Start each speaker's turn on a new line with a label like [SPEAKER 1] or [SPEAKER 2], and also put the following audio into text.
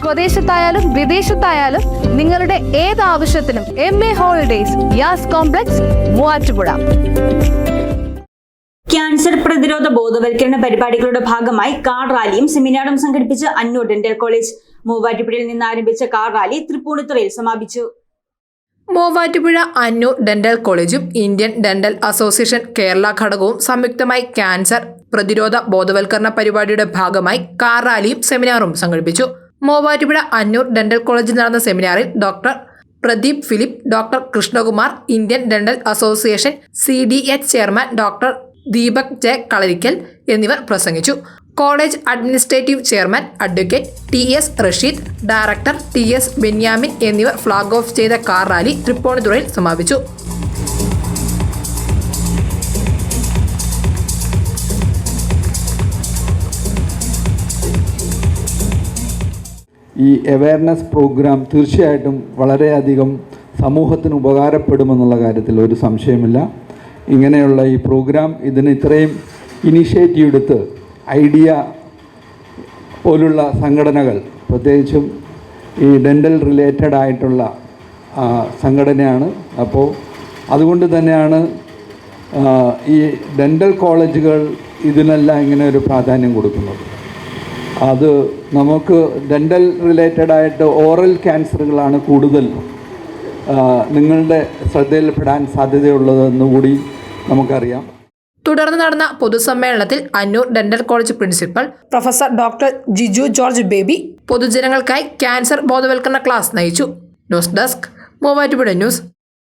[SPEAKER 1] സ്വദേശത്തായാലും വിദേശത്തായാലും നിങ്ങളുടെ ഏത് ആവശ്യത്തിനും M A holidays Yas complex Muvattupuzha.
[SPEAKER 2] Cancer പ്രതിരോധ ബോധവൽക്കരണ പരിപാടികളുടെ ഭാഗമായി കാർ റാലിയും സെമിനാറും സംഘടിപ്പിച്ച് അന്നൂർ ഡെന്റൽ കോളേജ് മൂവാറ്റുപുഴയിൽ നിന്ന് ആരംഭിച്ച കാർ റാലി തൃപ്പൂണിത്തുറയിൽ സമാപിച്ചു.
[SPEAKER 3] മൂവാറ്റുപുഴ അന്നൂർ ഡെന്റൽ കോളേജും ഇന്ത്യൻ ഡെന്റൽ അസോസിയേഷൻ കേരള ഘടകവും സംയുക്തമായി ക്യാൻസർ പ്രതിരോധ ബോധവൽക്കരണ പരിപാടിയുടെ ഭാഗമായി കാർ റാലിയും സെമിനാറും സംഘടിപ്പിച്ചു. മൂവാറ്റുപുഴ അന്നൂർ ഡെന്റൽ കോളേജിൽ നടന്ന സെമിനാറിൽ doctor Pradeep Philip doctor Krishnakumar Indian dental association C D H chairman doctor Deepak J Kalarickal എന്നിവർ പ്രസംഗിച്ചു. College administrative chairman advocate T S Rasheed director T S Benyamin എന്നിവർ ഫ്ളാഗ് ഓഫ് ചെയ്ത car rally തൃപ്പൂണിത്തുറയിൽ സമാപിച്ചു.
[SPEAKER 4] ഈ awareness programme തീർച്ചയായിട്ടും വളരെയധികം സമൂഹത്തിന് ഉപകാരപ്പെടുമെന്നുള്ള കാര്യത്തിൽ ഒരു സംശയമില്ല. ഇങ്ങനെയുള്ള ഈ പ്രോഗ്രാം ഇതിന് ഇത്രയും ഇനിഷ്യേറ്റീവ് എടുത്ത് ഐഡിയ പോലുള്ള സംഘടനകൾ പ്രത്യേകിച്ചും ഈ ഡെന്റൽ റിലേറ്റഡ് ആയിട്ടുള്ള സംഘടനയാണ്. അപ്പോൾ അതുകൊണ്ട് തന്നെയാണ് ഈ ഡെന്റൽ കോളേജുകൾ ഇതിനെല്ലാം ഇങ്ങനെ ഒരു പ്രാധാന്യം കൊടുക്കുന്നത്. അത് നമുക്ക് ഡെന്റൽ റിലേറ്റഡ് ആയിട്ട് ഓറൽ ക്യാൻസറുകളാണ് കൂടുതൽ നിങ്ങളുടെ ശ്രദ്ധയിൽപ്പെടാൻ സാധ്യതയുള്ളതെന്ന് കൂടി നമുക്കറിയാം.
[SPEAKER 3] തുടർന്ന് നടന്ന പൊതുസമ്മേളനത്തിൽ Annoor dental college principal professor doctor Jiju George Baby പൊതുജനങ്ങൾക്കായി cancer ബോധവൽക്കരണ ക്ലാസ് നയിച്ചു. News desk Muvattupuzha news.